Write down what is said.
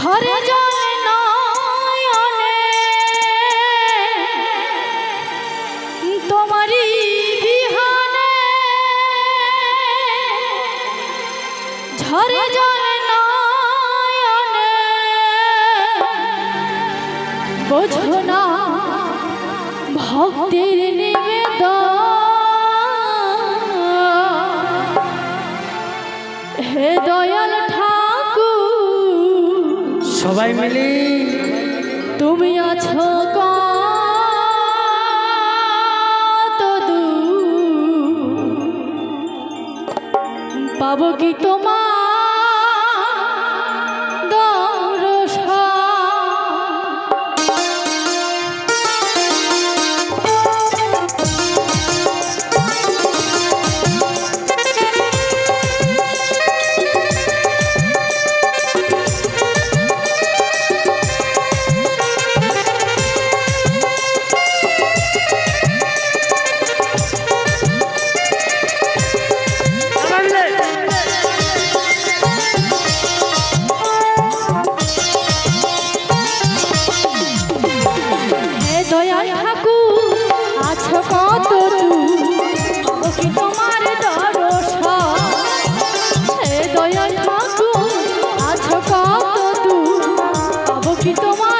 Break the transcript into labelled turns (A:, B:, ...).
A: ঝরে জলে নয়নে তোমারই বিহানে ঝরে জলে নয়নে বোঝো না ভক্তির নিবেদন। হে ঠাকুর
B: সবাই মিলে।
A: তুমি আছো পাবো কি তোমার কি তোমার